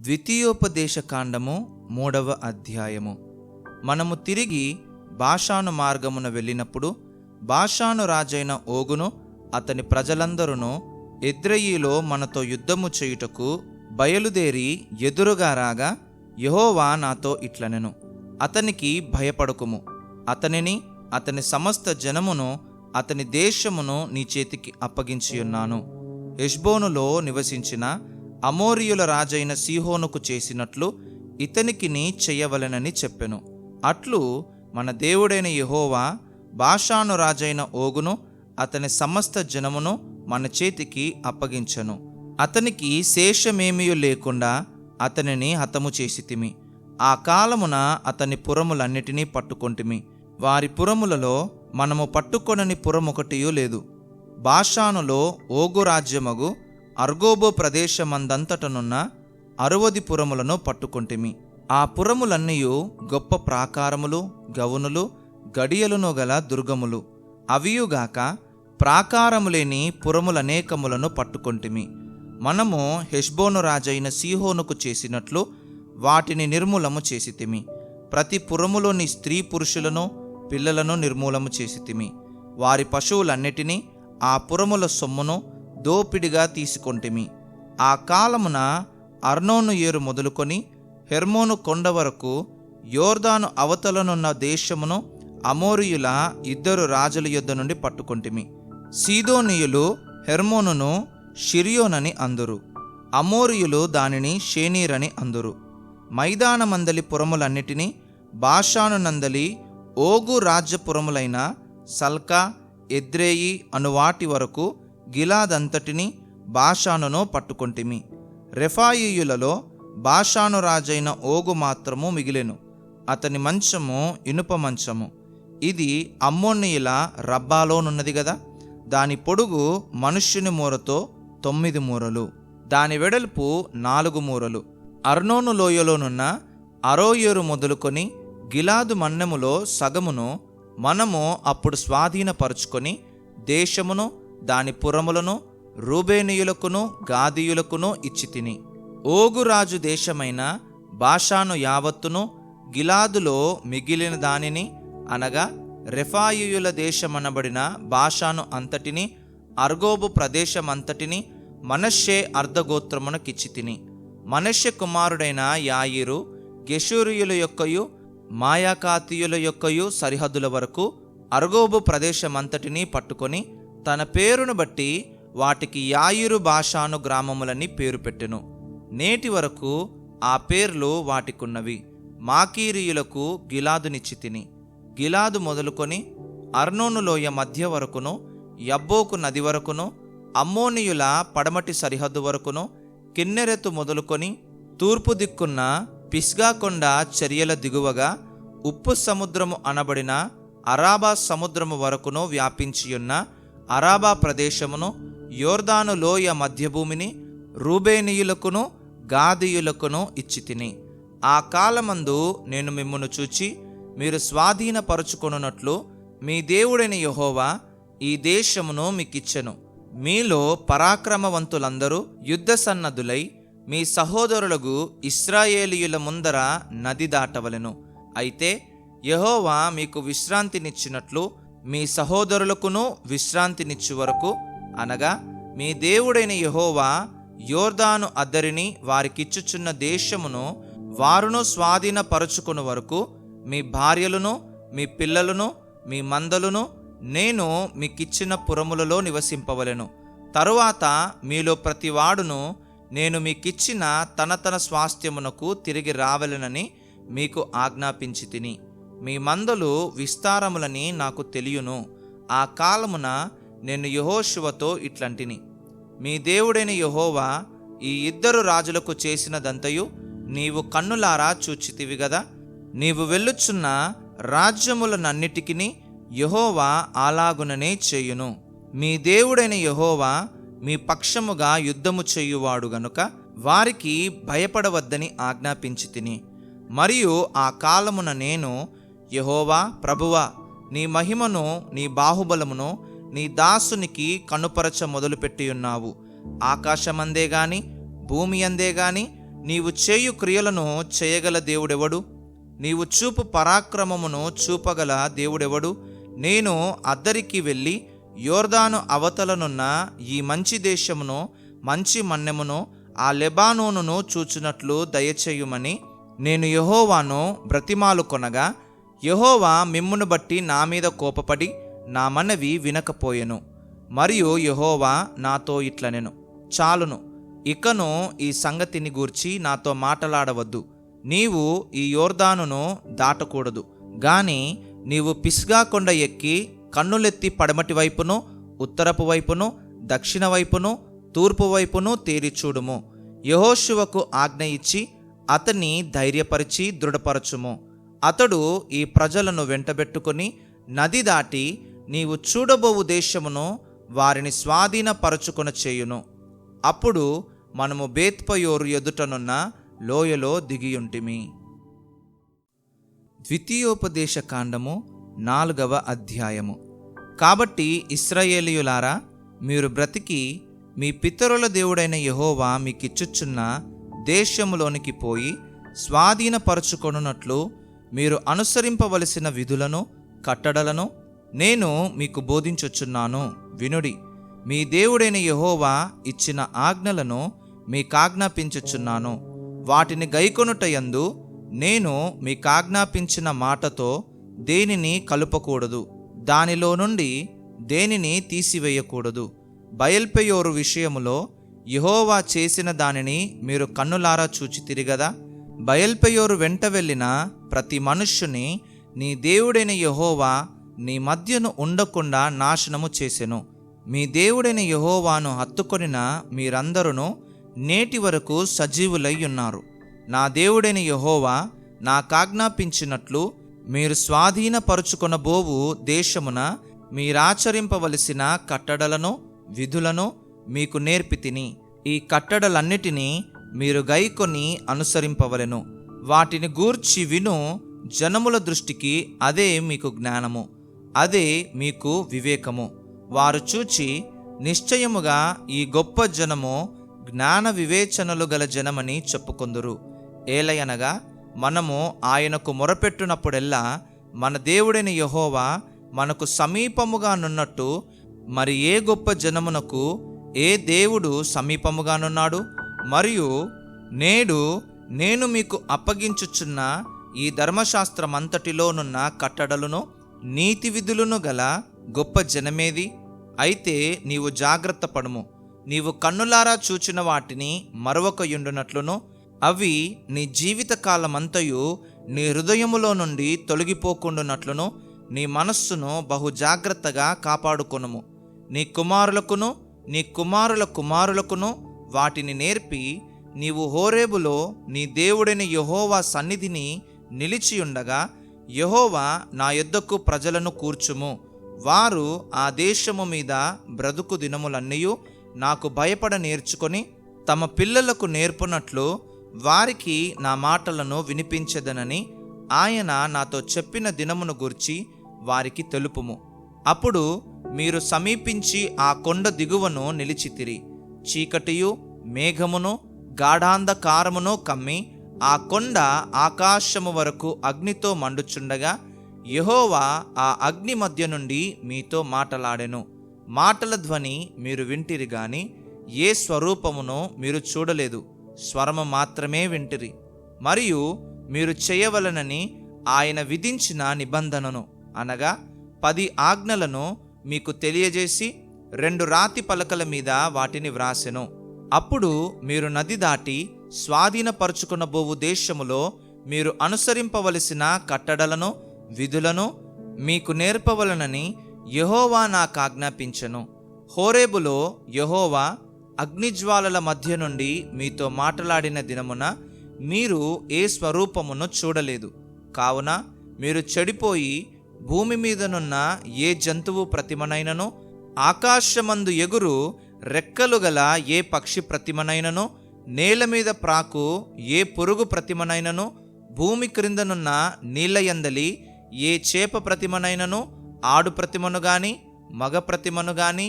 ద్వితీయోపదేశ కాండము మూడవ అధ్యాయము. మనము తిరిగి భాషాను మార్గమున వెళ్ళినప్పుడు భాషాను రాజైన ఓగును అతని ప్రజలందరూ ఎద్రయిలో మనతో యుద్ధము చేయుటకు బయలుదేరి ఎదురుగా రాగా యెహోవా నాతో ఇట్లనెను. అతనికి భయపడకుము. అతనిని అతని సమస్త జనమును అతని దేశమును నీ చేతికి అప్పగించియున్నాను. యష్బోనులో నివసించిన అమోరియుల రాజైన సీహోనుకు చేసినట్లు ఇతనికిని చెయ్యవలెనని చెప్పెను. అట్లు మన దేవుడైన యహోవా బాషాను రాజైన ఓగును అతని సమస్త జనమును మన చేతికి అప్పగించను. అతనికి శేషమేమీ లేకుండా అతనిని హతము చేసితిమి. ఆ కాలమున అతని పురములన్నిటినీ పట్టుకొంటిమి. వారి పురములలో మనము పట్టుకొనని పురమొకటియూ లేదు. బాషానులో ఓగు రాజ్యమగు అర్గోబో ప్రదేశమందంతటనున్న అరవది పురములను పట్టుకొంటిమి. ఆ పురములన్నీయు గొప్ప ప్రాకారములు గవునులు గడియలును గల దుర్గములు. అవియుగాక ప్రాకారములేని పురములనేకములను పట్టుకొంటిమి. మనము హెష్బోను రాజైన సీహోనుకు చేసినట్లు వాటిని నిర్మూలము చేసితిమి. ప్రతి పురములోని స్త్రీ పురుషులను పిల్లలను నిర్మూలము చేసితిమి. వారి పశువులన్నిటినీ ఆ పురముల సొమ్మును దోపిడిగా తీసుకొంటిమి. ఆ కాలమున అర్నోను ఏరు మొదలుకొని హెర్మోను కొండ వరకు యోర్దాను అవతలనున్న దేశమును అమోరియుల ఇద్దరు రాజుల యుద్ధ నుండి పట్టుకొంటిమి. సీదోనియులు హెర్మోనును షిరియోనని అందురు. అమోరియులు దానిని షేనీరని అందురు. మైదానమందలి పురములన్నిటినీ బాషాను నందలి ఓగు రాజ్యపురములైన సల్కా ఎద్రేయి అనువాటి వరకు గిలాదంతటిని బాషానునో పట్టుకొంటిమి. రెఫాయియులలో బాషాను రాజైన ఓగు మాత్రము మిగిలెను. అతని మంచము ఇనుప మంచము. ఇది అమ్మోన్నీయుల రబ్బాలోనున్నది గదా. దాని పొడుగు మనుష్యుని మూరతో తొమ్మిది మూరలు. దాని వెడల్పు నాలుగు మూరలు. అర్నోను లోయలోనున్న అరోయేరు మొదలుకొని గిలాదు మన్నెములో సగమును మనము అప్పుడు స్వాధీనపరుచుకొని దేశమును దాని పురములను రూబేనియులకును గాదీయులకును ఇచ్చి తిని. ఓగురాజు దేశమైన భాషాను యావత్తును గిలాదులో మిగిలిన దానిని అనగా రెఫాయియుల దేశమనబడిన భాషాను అంతటిని అర్గోబు ప్రదేశమంతటిని మనష్షే అర్ధగోత్రమునకిచ్చి తిని. మనష్య కుమారుడైన యాయిరు గెషూరియుల యొక్కయు మాయాకాతీయుల యొక్కయు సరిహద్దుల వరకు అర్గోబు ప్రదేశమంతటిని పట్టుకొని తన పేరును బట్టి వాటికి యాయిరు భాషాను గ్రామములని పేరు పెట్టెను. నేటి వరకు ఆ పేర్లు వాటికున్నవి. మాకీరియులకు గిలాదునిచ్చి తిని గిలాదు మొదలుకొని అర్నోను లోయ మధ్య వరకును యబ్బోకు నది వరకును అమ్మోనియుల పడమటి సరిహద్దు వరకును కిన్నెరెత్తు మొదలుకొని తూర్పు దిక్కున్న పిస్గా కొండ చర్యల దిగువగా ఉప్పు సముద్రము అనబడిన అరాబా సముద్రము వరకును వ్యాపించియున్న అరాబా ప్రదేశమును యోర్దాను లోయ మధ్యభూమిని రూబేనీయులకును గాదీయులకును ఇచ్చి తిని ఆ కాలమందు నేను మిమ్మును చూచి మీరు స్వాధీనపరుచుకొనున్నట్లు మీ దేవుడైన యహోవా ఈ దేశమును మీకిచ్చెను. మీలో పరాక్రమవంతులందరూ యుద్ధ సన్నద్ధులై మీ సహోదరులకు ఇస్రాయేలీయుల ముందర నది దాటవలెను. అయితే యహోవా మీకు విశ్రాంతినిచ్చినట్లు మీ సహోదరులకును విశ్రాంతినిచ్చు వరకు అనగా మీ దేవుడైన యహోవా యోర్దాను అద్దరిని వారికిచ్చుచున్న దేశమును వారును స్వాధీనపరచుకుని వరకు మీ భార్యలను మీ పిల్లలను మీ మందలను నేను మీకిచ్చిన పురములలో నివసింపవలను. తరువాత మీలో ప్రతివాడును నేను మీకిచ్చిన తన తన స్వాస్థ్యమునకు తిరిగి రావలెనని మీకు ఆజ్ఞాపించి తిని. మీ మందలు విస్తారములని నాకు తెలియను. ఆ కాలమున నేను యహోశివతో ఇట్లంటిని. మీ దేవుడైన యహోవా ఈ ఇద్దరు రాజులకు చేసినదంతయు నీవు కన్నులారా చూచితివి గదా? నీవు వెళ్ళుచున్న రాజ్యములనన్నిటికీ యహోవా అలాగుననే చేయును. మీ దేవుడైన యహోవా మీ పక్షముగా యుద్ధము చేయువాడు గనుక వారికి భయపడవద్దని ఆజ్ఞాపించి తిని మరియు ఆ కాలమున నేను యహోవా ప్రభువా నీ మహిమను నీ బాహుబలమును నీ దాసునికి కనుపరచ మొదలుపెట్టి ఉన్నావు ఆకాశమందే గాని భూమి అందే గాని నీవు చేయు క్రియలను చేయగల దేవుడెవడు? నీవు చూపు పరాక్రమమును చూపగల దేవుడెవడు? నేను అద్దరికి వెళ్ళి యోర్దాను అవతలనున్న ఈ మంచి దేశమును మంచి మన్నెమును ఆ లెబానోనును చూచునట్లు దయచేయుమని నేను యహోవాను బ్రతిమాలు కొనగా యహోవా మిమ్మును బట్టి నా మీద కోపపడి నా మనవి వినకపోయెను. మరియు యహోవా నాతో ఇట్లనెను. చాలును ఇకను ఈ సంగతిని గూర్చి నాతో మాటలాడవద్దు. నీవు ఈ యోర్దానును దాటకూడదు. గాని నీవు పిస్గా కొండ ఎక్కి కన్నులెత్తి పడమటి వైపును ఉత్తరపు వైపును దక్షిణ వైపును తూర్పు వైపును తేరి చూడుము. ఆజ్ఞ ఇచ్చి అతన్ని ధైర్యపరిచి దృఢపరచుము. అతడు ఈ ప్రజలను వెంటబెట్టుకొని నది దాటి నీవు చూడబోవు దేశమును వారిని స్వాధీనపరచుకొన చేయును. అప్పుడు మనము బేత్పయోరు ఎదుటనున్న లోయలో దిగియుంటిమి. ద్వితీయోపదేశ కాండము నాలుగవ అధ్యాయము. కాబట్టి ఇస్రాయేలీయులారా మీరు బ్రతికి మీ పితరుల దేవుడైన యహోవా మీకిచ్చుచున్న దేశములోనికి పోయి స్వాధీనపరచుకొనున్నట్లు మీరు అనుసరింపవలసిన విధులను కట్టడలను నేను మీకు బోధించొచ్చున్నాను. వినుడి మీ దేవుడైన యహోవా ఇచ్చిన ఆజ్ఞలను మీకాజ్ఞాపించుచున్నాను వాటిని గైకొనుటయందు నేను మీకాజ్ఞాపించిన మాటతో దేనిని కలుపకూడదు. దానిలో నుండి దేనిని తీసివేయకూడదు. బయల్పెయోరు విషయములో యహోవా చేసిన దానిని మీరు కన్నులారా చూచి తిరిగదా బయల్పెయోరు వెంట వెళ్ళిన ప్రతి మనుష్యుని నీ దేవుడైన యహోవా నీ మధ్యను ఉండకుండా నాశనము చేసెను. మీ దేవుడైన యహోవాను హత్తుకొనిన మీరందరూ నేటి వరకు సజీవులై ఉన్నారు. నా దేవుడైన యహోవా నాకాజ్ఞాపించినట్లు మీరు స్వాధీనపరుచుకొనబోవు దేశమున మీరాచరింపవలసిన కట్టడలను విధులను మీకు నేర్పితిని ఈ కట్టడలన్నిటినీ మీరు గైకొని అనుసరింపవలెను. వాటిని గూర్చి విను జనముల దృష్టికి అదే మీకు జ్ఞానము అదే మీకు వివేకము. వారు చూచి నిశ్చయముగా ఈ గొప్ప జనము జ్ఞాన వివేచనలు గల జనమని చెప్పుకొందురు. ఏలయనగా మనము ఆయనకు మొరపెట్టునప్పుడెల్లా మన దేవుడైన యహోవా మనకు సమీపముగా నున్నట్టు మరి ఏ గొప్ప జనమునకు ఏ దేవుడు సమీపముగానున్నాడు మరియు నేడు నేను మీకు అప్పగించుచున్న ఈ ధర్మశాస్త్రమంతటిలోనున్న కట్టడలను నీతి విధులను గల గొప్ప జనమేది. అయితే నీవు జాగ్రత్త పడుము. నీవు కన్నులారా చూచిన వాటిని మరొకయుండునట్లును అవి నీ జీవితకాలమంతయు నీ హృదయములో నుండి తొలగిపోకుండునట్లును నీ మనస్సును బహు జాగ్రత్తగా కాపాడుకొనుము. నీ కుమారులకును నీ కుమారుల కుమారులకును వాటిని నేర్పి నీవు హోరేబులో నీ దేవుడైన యహోవా సన్నిధిని నిలిచియుండగా యహోవా నా యొద్దకు ప్రజలను కూర్చుము. వారు ఆ దేశము మీద బ్రతుకు దినములన్నీ నాకు భయపడ నేర్చుకొని తమ పిల్లలకు నేర్పునట్లు వారికి నా మాటలను వినిపించదనని ఆయన నాతో చెప్పిన దినమును గుర్చి వారికి తెలుపుము. అప్పుడు మీరు సమీపించి ఆ కొండ దిగువను నిలిచితిరి. చీకటియు మేఘమును గాఢాంధకారమును కమ్మి ఆ కొండ ఆకాశము వరకు అగ్నితో మండుచుండగా యహోవా ఆ అగ్ని మధ్య నుండి మీతో మాటలాడెను. మాటల ధ్వని మీరు వింటిరి గాని ఏ స్వరూపమునో మీరు చూడలేదు. స్వరము మాత్రమే వింటిరి. మరియు మీరు చేయవలనని ఆయన విధించిన నిబంధనను అనగా పది ఆజ్ఞలను మీకు తెలియజేసి రెండు రాతి పలకల మీద వాటిని వ్రాసెను. అప్పుడు మీరు నది దాటి స్వాధీనపరుచుకునబోవు దేశములో మీరు అనుసరింపవలసిన కట్టడలను విధులను మీకు నేర్పవలనని యహోవా నాకు ఆజ్ఞాపించను. హోరేబులో యహోవా అగ్నిజ్వాలల మధ్య నుండి మీతో మాట్లాడిన దినమున మీరు ఏ స్వరూపమును చూడలేదు. కావున మీరు చెడిపోయి భూమి మీదనున్న ఏ జంతువు ప్రతిమనైనను ఆకాశమందు ఎగురు రెక్కలు గల ఏ పక్షి ప్రతిమనైనను నేల మీద ప్రాకు ఏ పురుగు ప్రతిమనైనను భూమి క్రిందనున్న నీళ్ళయందలి ఏ చేప ప్రతిమనైనను ఆడు ప్రతిమను గాని మగ ప్రతిమను గాని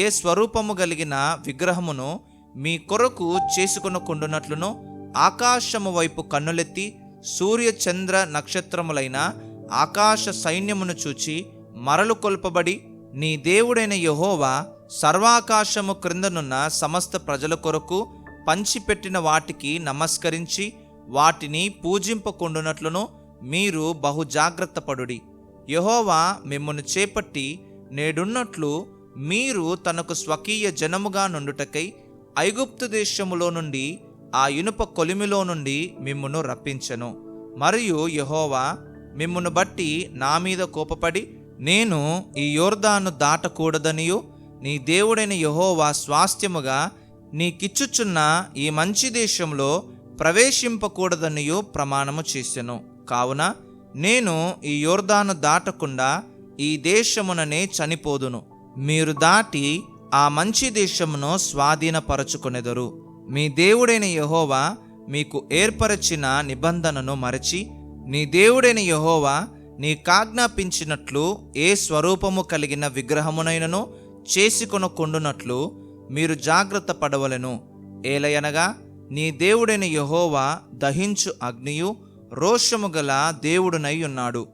ఏ స్వరూపము కలిగిన విగ్రహమును మీ కొరకు చేసుకొనకుండునట్లును ఆకాశము వైపు కన్నులెత్తి సూర్య చంద్ర నక్షత్రములైన ఆకాశ సైన్యమును చూచి మరలు కొల్పబడి నీ దేవుడైన యహోవా సర్వాకాశము క్రిందనున్న సమస్త ప్రజల కొరకు పంచిపెట్టిన వాటికి నమస్కరించి వాటిని పూజింపకుండునట్లును మీరు బహు జాగ్రత్తపడుడి యహోవా మిమ్మల్ని చేపట్టి నేడున్నట్లు మీరు తనకు స్వకీయ జనముగా నుండుటకై ఐగుప్తు దేశములో నుండి ఆ ఇనుప కొలిమిలో నుండి మిమ్మును రప్పించెను. మరియు యహోవా మిమ్మును బట్టి నా మీద కోపపడి నేను ఈ యోర్దాను దాటకూడదనియు నీ దేవుడైన యహోవా స్వాస్థ్యముగా నీకిచ్చుచున్న ఈ మంచి దేశంలో ప్రవేశింపకూడదనియు ప్రమాణము చేసెను. కావున నేను ఈ యోర్దాను దాటకుండా ఈ దేశముననే చనిపోదును. మీరు దాటి ఆ మంచి దేశమును స్వాధీనపరచుకొనెదరు. మీ దేవుడైన యహోవా మీకు ఏర్పరచిన నిబంధనను మరచి నీ దేవుడైన యహోవా నీ కాజ్ఞాపించినట్లు ఏ స్వరూపము కలిగిన విగ్రహమునైనను చేసుకొనకుండునట్లు మీరు జాగ్రత్త పడవలెను. ఏలయనగా నీ దేవుడైన యహోవా దహించు అగ్నియు రోషము గల దేవుడునై ఉన్నాడు.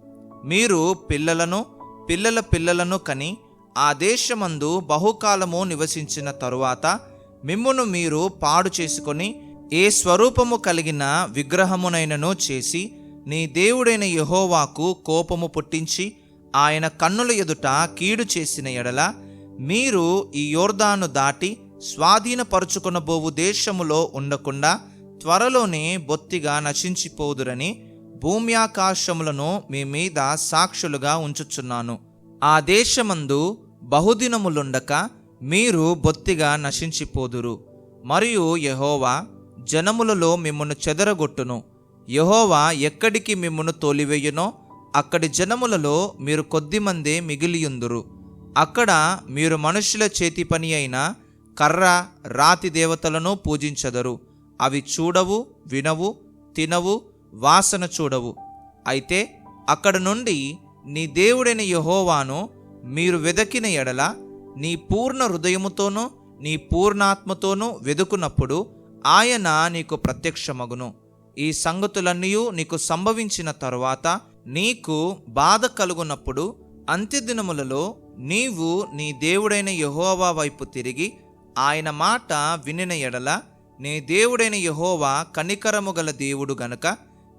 మీరు పిల్లలను పిల్లల పిల్లలను కని ఆ దేశమందు బహుకాలము నివసించిన తరువాత మిమ్మును మీరు పాడు చేసుకొని ఏ స్వరూపము కలిగిన విగ్రహమునైనను చేసి నీ దేవుడైన యహోవాకు కోపము పుట్టించి ఆయన కన్నుల ఎదుట కీడు చేసిన ఎడల మీరు ఈ యోర్దాను దాటి స్వాధీనపరుచుకొనబోవు దేశములో ఉండకుండా త్వరలోనే బొత్తిగా నశించిపోదురని భూమ్యాకాశములను మీ మీద సాక్షులుగా ఉంచుచున్నాను. ఆ దేశమందు బహుదినములుండక మీరు బొత్తిగా నశించిపోదురు. మరియు యహోవా జనములలో మిమ్మను చెదరగొట్టును. యహోవా ఎక్కడికి మిమ్మను తోలివేయునో అక్కడి జనములలో మీరు కొద్దిమందే మిగిలియుందురు. అక్కడ మీరు మనుషుల చేతి పని అయిన కర్ర రాతి దేవతలను పూజించదరు. అవి చూడవు వినవు తినవు వాసన చూడవు. అయితే అక్కడ నుండి నీ దేవుడైన యహోవాను మీరు వెదకిన ఎడల నీ పూర్ణ హృదయముతోనూ నీ పూర్ణాత్మతోనూ వెదుకున్నప్పుడు ఆయన నీకు ప్రత్యక్షమగును. ఈ సంగతులన్నీ నీకు సంభవించిన తరువాత నీకు బాధ కలుగునప్పుడు అంత్యదినములలో నీవు నీ దేవుడైన యహోవా వైపు తిరిగి ఆయన మాట వినిన ఎడల నీ దేవుడైన యహోవా కనికరము గల దేవుడు గనుక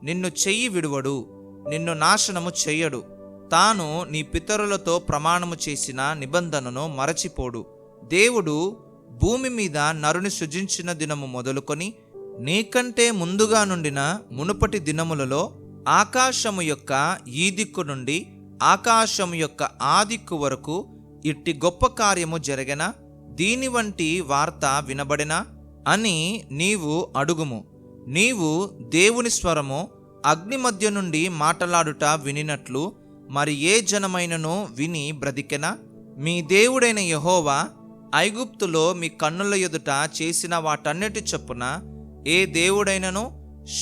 నిన్ను చెయ్యి విడువడు నిన్ను నాశనము చెయ్యడు. తాను నీ పితరులతో ప్రమాణము చేసిన నిబంధనను మరచిపోడు. దేవుడు భూమి మీద నరుని సృజించిన దినము మొదలుకొని నీకంటే ముందుగా నుండిన మునుపటి దినములలో ఆకాశము యొక్క ఈ దిక్కు నుండి ఆకాశము యొక్క ఆ దిక్కు వరకు ఇట్టి గొప్ప కార్యము జరగన? దీని వంటి వార్త వినబడినా? అని నీవు అడుగుము. నీవు దేవుని స్వరము అగ్ని మధ్య నుండి మాటలాడుట వినినట్లు మరి ఏ జనమైనను విని బ్రతికెనా? మీ దేవుడైన యహోవా ఐగుప్తులో మీ కన్నుల ఎదుట చేసిన వాటన్నిటి చొప్పున ఏ దేవుడైనను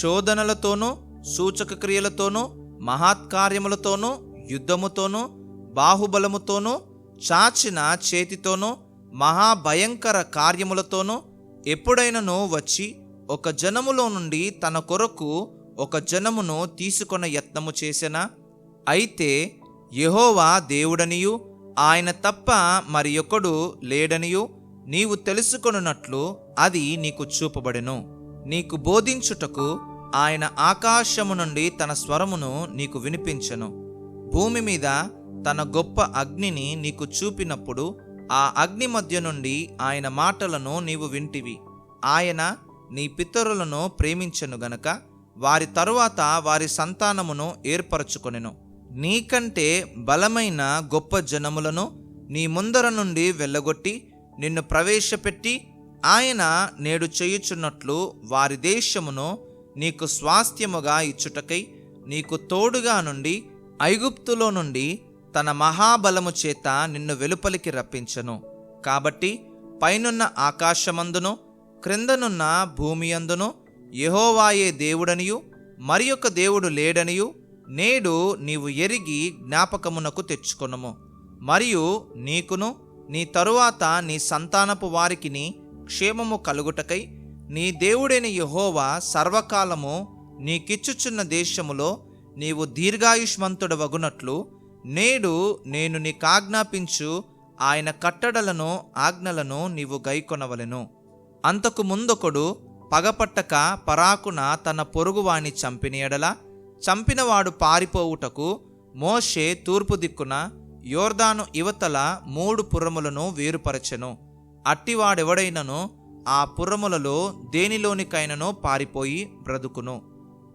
శోధనలతోనూ సూచక క్రియలతోనూ మహాత్కార్యములతోనూ యుద్ధముతోనూ బాహుబలముతోనూ చాచిన చేతితోనూ మహాభయంకర కార్యములతోనూ ఎప్పుడైనను వచ్చి ఒక జనములో నుండి తన కొరకు ఒక జనమును తీసుకొన యత్నము చేసెనా? అయితే యెహోవా దేవుడనియు ఆయన తప్ప మరి ఒకడు లేడనియు నీవు తెలుసుకొనున్నట్లు అది నీకు చూపబడెను. నీకు బోధించుటకు ఆయన ఆకాశము నుండి తన స్వరమును నీకు వినిపించెను. భూమి మీద తన గొప్ప అగ్నిని నీకు చూపినప్పుడు ఆ అగ్ని మధ్య నుండి ఆయన మాటలను నీవు వింటివి. ఆయన నీ పితరులను ప్రేమించను గనక వారి తరువాత వారి సంతానమును ఏర్పరచుకొనెను. నీకంటే బలమైన గొప్ప జనములను నీ ముందర నుండి వెళ్ళగొట్టి నిన్ను ప్రవేశపెట్టి ఆయన నేడు చేయుచున్నట్లు వారి దేశమును నీకు స్వాస్థ్యముగా ఇచ్చుటకై నీకు తోడుగా నుండి ఐగుప్తులో నుండి తన మహాబలము చేత నిన్ను వెలుపలికి రప్పించను. కాబట్టి పైనున్న ఆకాశమందును క్రిందనున్న భూమి యహోవాయే దేవుడనియు మరి ఒక దేవుడు లేడనియు నేడు నీవు ఎరిగి జ్ఞాపకమునకు తెచ్చుకొనుము. మరియు నీకును నీ తరువాత నీ సంతానపు వారికిని క్షేమము కలుగుటకై నీ దేవుడైన యహోవా సర్వకాలము నీకిచ్చుచున్న దేశములో నీవు దీర్ఘాయుష్మంతుడవగునట్లు నేడు నేను నీకాజ్ఞాపించు ఆయన కట్టడలను ఆజ్ఞలను నీవు గైకొనవలెను. అంతకు ముందొకడు పగపట్టక పరాకున తన పొరుగువాణి చంపిన ఎడల చంపినవాడు పారిపోవుటకు మోషే తూర్పు దిక్కున యోర్దాను ఇవతల మూడు పురములను వేరుపరచెను. అట్టివాడెవడైనను ఆ పురములలో దేనిలోనికైనను పారిపోయి బ్రతుకును.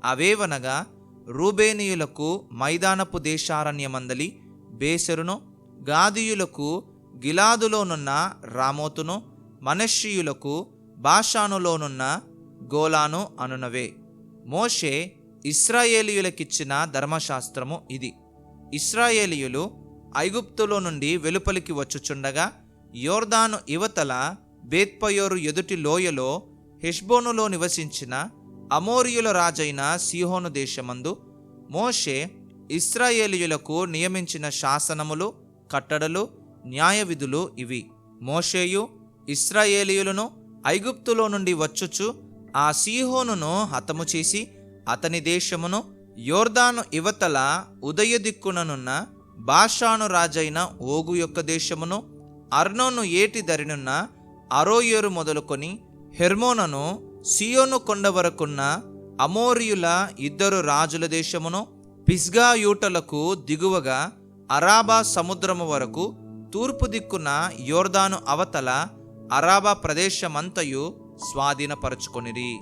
అవేవనగా రూబేనీయులకు మైదానపు దేశారణ్యమందలి బేసెరును గాదీయులకు గిలాదులోనున్న రామోతును మనష్షీయులకు బాషానులోనున్న గోలాను అనునవే. మోషే ఇస్రాయేలీయులకిచ్చిన ధర్మశాస్త్రము ఇది. ఇస్రాయేలీయులు ఐగుప్తులో నుండి వెలుపలికి వచ్చుచుండగా యోర్దాను ఇవతల బేత్పయోరు ఎదుటి లోయలో హెష్బోనులో నివసించిన అమోరియుల రాజైన సీహోను దేశమందు మోషే ఇస్రాయేలీయులకు నియమించిన శాసనములు కట్టడలు న్యాయవిధులు ఇవి. మోషేయు ఇస్రాయేలీయులను ఐగుప్తులో నుండి వచ్చుచు ఆ సీహోనును హతము చేసి అతని దేశమును యోర్దాను ఇవతల ఉదయ దిక్కుననున్న బాషాను రాజైన ఓగు యొక్క దేశమును అర్నోను ఏటి దరినున్న అరోయేరు మొదలుకొని హెర్మోనను సియోను కొండ వరకున్న అమోరియుల ఇద్దరు రాజుల దేశమును పిస్గాయూటలకు దిగువగా అరాబా సముద్రము వరకు తూర్పు దిక్కున యోర్దాను అవతల అరాబా ప్రదేశమంతయు స్వాధీనపరచుకొనిరి.